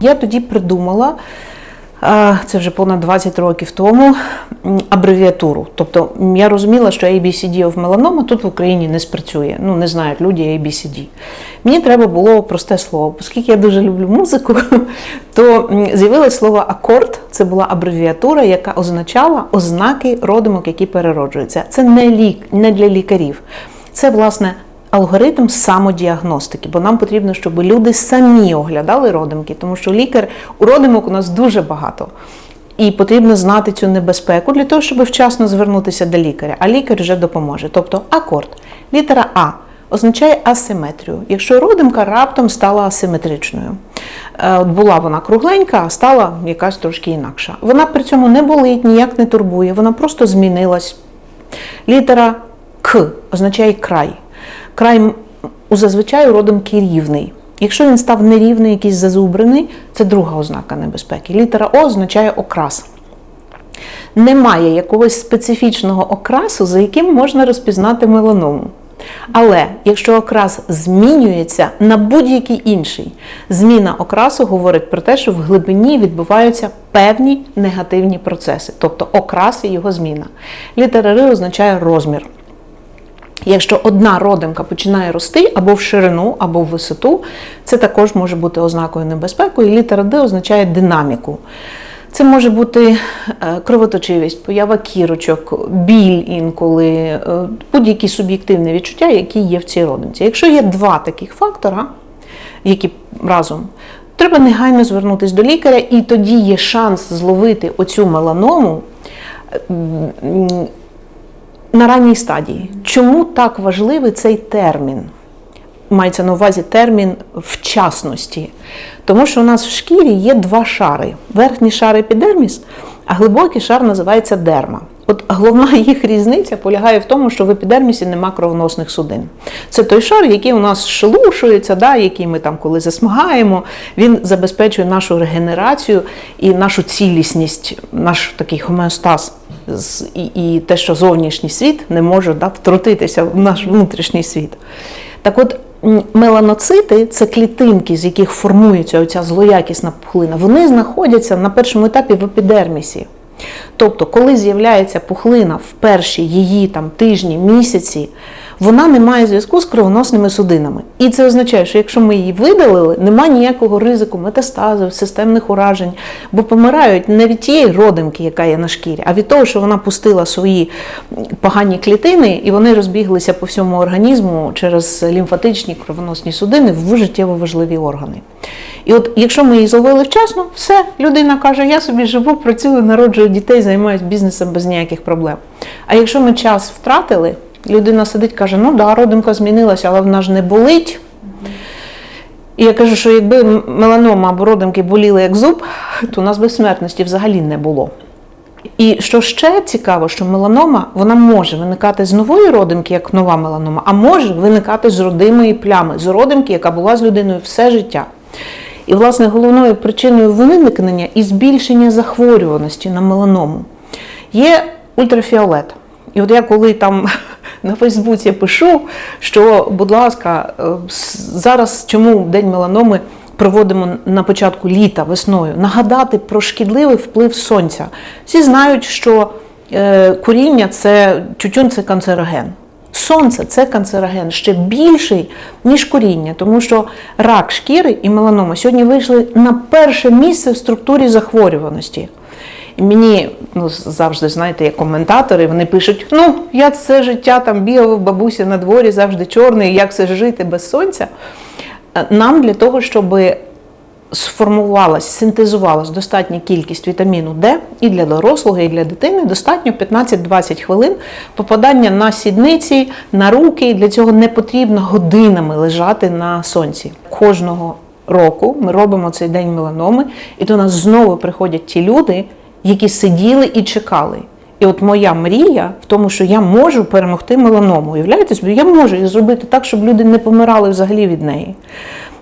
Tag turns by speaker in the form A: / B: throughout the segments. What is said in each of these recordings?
A: Я тоді придумала, це вже понад 20 років тому, абревіатуру. Тобто я розуміла, що ABCD of melanoma тут в Україні не спрацює. Ну, не знають люди ABCD. Мені треба було просте слово. Оскільки я дуже люблю музику, то з'явилось слово акорд. Це була абревіатура, яка означала ознаки родимок, які перероджуються. Це не лік, не для лікарів. Це, власне, алгоритм самодіагностики, бо нам потрібно, щоб люди самі оглядали родимки, тому що лікар у родимок у нас дуже багато. І потрібно знати цю небезпеку для того, щоб вчасно звернутися до лікаря, а лікар вже допоможе. Тобто акорд. Літера А означає асиметрію. Якщо родимка раптом стала асиметричною. Е, От була вона кругленька, а стала якась трошки інакша. Вона при цьому не болить, ніяк не турбує, вона просто змінилась. Літера К означає край. Край у зазвичай родимки рівний. Якщо він став нерівний, якийсь зазубрений, це друга ознака небезпеки. Літера О означає окрас. Немає якогось специфічного окрасу, за яким можна розпізнати меланому. Але якщо окрас змінюється на будь-який інший, зміна окрасу говорить про те, що в глибині відбуваються певні негативні процеси, тобто окрас і його зміна. Літера Р означає розмір. Якщо одна родимка починає рости або в ширину, або в висоту, це також може бути ознакою небезпеки. І літера Д означає динаміку. Це може бути е, кровоточивість, поява кірочок, біль інколи, е, будь-які суб'єктивні відчуття, які є в цій родинці. Якщо є два таких фактора, які разом, треба негайно звернутися до лікаря, і тоді є шанс зловити оцю меланому на ранній стадії. Чому так важливий цей термін? Мається на увазі термін вчасності. Тому що у нас в шкірі є два шари: верхній шар епідерміс, а глибокий шар називається дерма. От головна їх різниця полягає в тому, що в епідермісі нема кровоносних судин. Це той шар, який у нас шелушується, да, який ми там коли засмагаємо, він забезпечує нашу регенерацію і нашу цілісність, наш такий хомеостаз і, і те, що зовнішній світ не може да, втрутитися в наш внутрішній світ. Так от, меланоцити це клітинки, з яких формується оця злоякісна пухлина. Вони знаходяться на першому етапі в епідермісі. Тобто, коли з'являється пухлина в перші її там тижні, місяці, вона не має зв'язку з кровоносними судинами. І це означає, що якщо ми її видалили, немає ніякого ризику метастазів, системних уражень, бо помирають не від тієї родимки, яка є на шкірі, а від того, що вона пустила свої погані клітини, і вони розбіглися по всьому організму через лімфатичні кровоносні судини в життєво важливі органи. І от якщо ми її зловили вчасно, все, людина каже, я собі живу, працюю, народжую дітей, займаюся бізнесом без ніяких проблем. А якщо ми час втратили, людина сидить, каже, ну да, родимка змінилася, але вона ж не болить. І я кажу, що якби меланома або родимки боліли як зуб, то у нас би смертності взагалі не було. І що ще цікаво, що меланома вона може виникати з нової родимки, як нова меланома, а може виникати з родимої плями, з родимки, яка була з людиною все життя. І, власне, головною причиною виникнення і збільшення захворюваності на меланому є ультрафіолет. І от я коли там на Фейсбуці пишу, що, будь ласка, е, зараз чому День меланоми проводимо на початку літа, весною, нагадати про шкідливий вплив сонця. Всі знають, що е, куріння це тютюн це канцероген. Сонце це канцероген ще більший, ніж коріння, тому що рак шкіри і меланома сьогодні вийшли на перше місце в структурі захворюваності. І мені ну, завжди, знаєте, є коментатори, вони пишуть: ну, я все життя там бігав у бабусі на дворі, завжди чорний, як це жити без сонця. Е, Нам для того, щоб сформувалась, синтезувалась достатня кількість вітаміну Д і для дорослого, і для дитини достатньо 15-20 хвилин попадання на сідниці, на руки. Для цього не потрібно годинами лежати на сонці. Кожного року ми робимо цей день меланоми, і до нас знову приходять ті люди, які сиділи і чекали. І от моя мрія в тому, що я можу перемогти меланому. Уявляєте собі, я можу її зробити так, щоб люди не помирали взагалі від неї.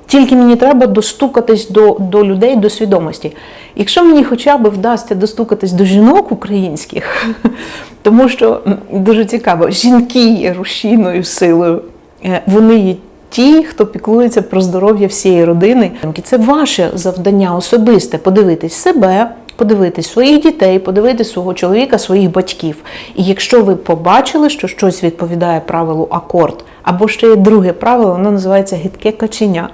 A: Тільки мені треба достукатись до, до людей, до свідомості. Якщо мені хоча б вдасться достукатись до жінок українських, тому що дуже цікаво, жінки є рушійною силою, Е, вони є ті, хто піклується про здоров'я всієї родини. Це ваше завдання особисте подивитись себе. Подивитись своїх дітей, подивитись свого чоловіка, своїх батьків. І якщо ви побачили, що щось відповідає правилу акорд, або ще є друге правило, воно називається гидке каченя.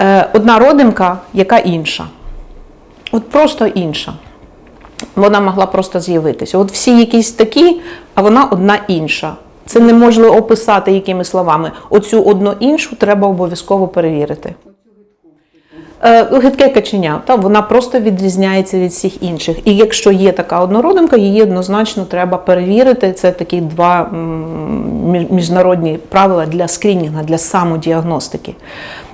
A: Е, Одна родинка, яка інша. От просто інша. Вона могла просто з'явитися. От всі якісь такі, а вона одна інша. Це неможливо описати якими словами. Оцю одну іншу треба обов'язково перевірити. Е, Гидке каченя, та вона просто відрізняється від всіх інших. І якщо є така однородинка, її однозначно треба перевірити. Це такі два міжнародні правила для скрінінгу, для самодіагностики.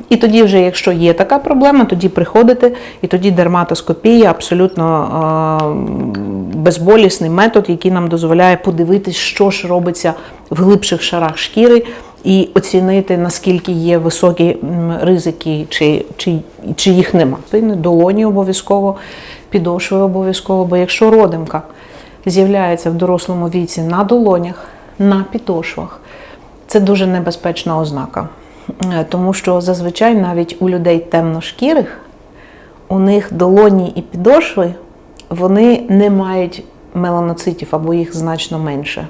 A: І тоді, вже, якщо є така проблема, тоді приходите, і тоді дерматоскопія абсолютно е, безболісний метод, який нам дозволяє подивитись, що ж робиться в глибших шарах шкіри, і оцінити, наскільки є високі ризики, чи, чи, чи їх нема. Долоні обов'язково, підошви обов'язково, бо якщо родимка з'являється в дорослому віці на долонях, на підошвах, це дуже небезпечна ознака. Е, Тому що зазвичай навіть у людей темношкірих у них долоні і підошви вони не мають меланоцитів або їх значно менше.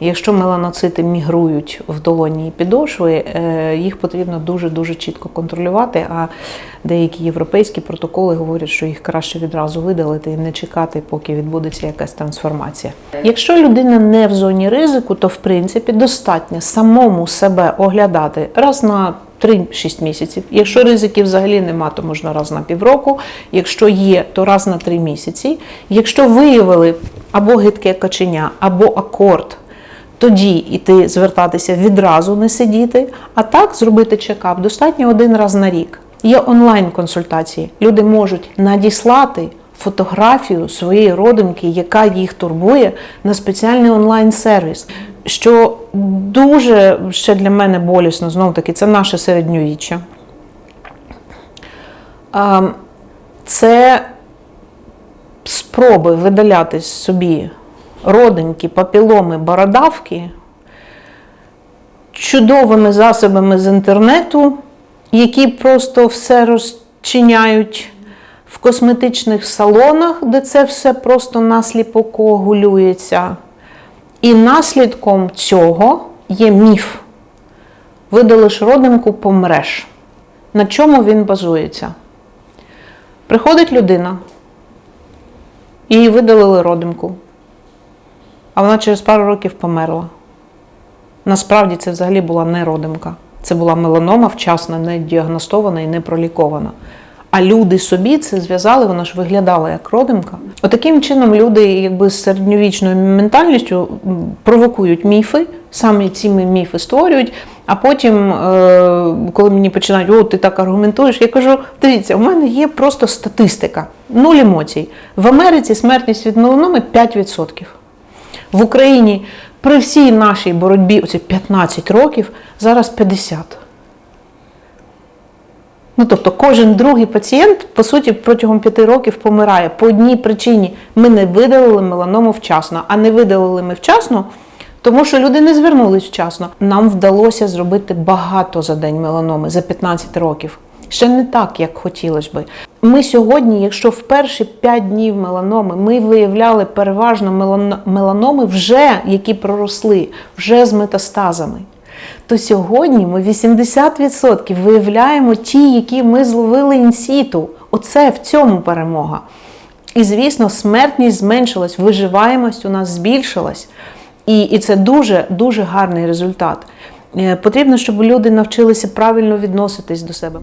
A: Якщо меланоцити мігрують в долоні і підошви, е, їх потрібно дуже-дуже чітко контролювати. А деякі європейські протоколи говорять, що їх краще відразу видалити і не чекати, поки відбудеться якась трансформація. Якщо людина не в зоні ризику, то в принципі достатньо самому себе оглядати раз на 3-6 місяців. Якщо ризиків взагалі нема, то можна раз на півроку. Якщо є, то раз на 3 місяці. Якщо виявили або гидке каченя, або акорд, тоді іти звертатися відразу, не сидіти. А так зробити чекап достатньо один раз на рік. Є онлайн-консультації. Люди можуть надіслати фотографію своєї родинки, яка їх турбує, на спеціальний онлайн-сервіс. Що дуже ще для мене болісно, знов таки, це наше середньовіччя. Це спроби видаляти собі родинки, папіломи, бородавки чудовими засобами з інтернету, які просто все розчиняють в косметичних салонах, де це все просто насліпо коагулюється. І наслідком цього є міф. Видалиш родинку, помреш. На чому він базується? Приходить людина, їй видалили родинку, а вона через пару років померла. Насправді це взагалі була не родимка. Це була меланома вчасно не діагностована і не пролікована. А люди собі це зв'язали, вона ж виглядала як родимка. Отаким чином люди, якби з середньовічною ментальністю, провокують міфи, саме ці міфи створюють. А потім, е, коли мені починають, о, ти так аргументуєш, я кажу: дивіться, у мене є просто статистика, нуль емоцій. В Америці смертність від меланоми 5%. В Україні при всій нашій боротьбі, оці 15 років, зараз 50. Ну, тобто кожен другий пацієнт, по суті, протягом 5 років помирає по одній причині. Ми не видалили меланому вчасно, а не видалили ми вчасно, тому що люди не звернулись вчасно. Нам вдалося зробити багато за день меланоми за 15 років. Ще не так, як хотілося би. Ми сьогодні, якщо в перші 5 днів меланоми ми виявляли переважно мелано- меланоми, вже які проросли, вже з метастазами, то сьогодні ми 80% виявляємо ті, які ми зловили інсіту. Оце в цьому перемога. І, звісно, смертність зменшилась, виживаємость у нас збільшилась. І, і це дуже дуже гарний результат. Е, Потрібно, щоб люди навчилися правильно відноситись до себе.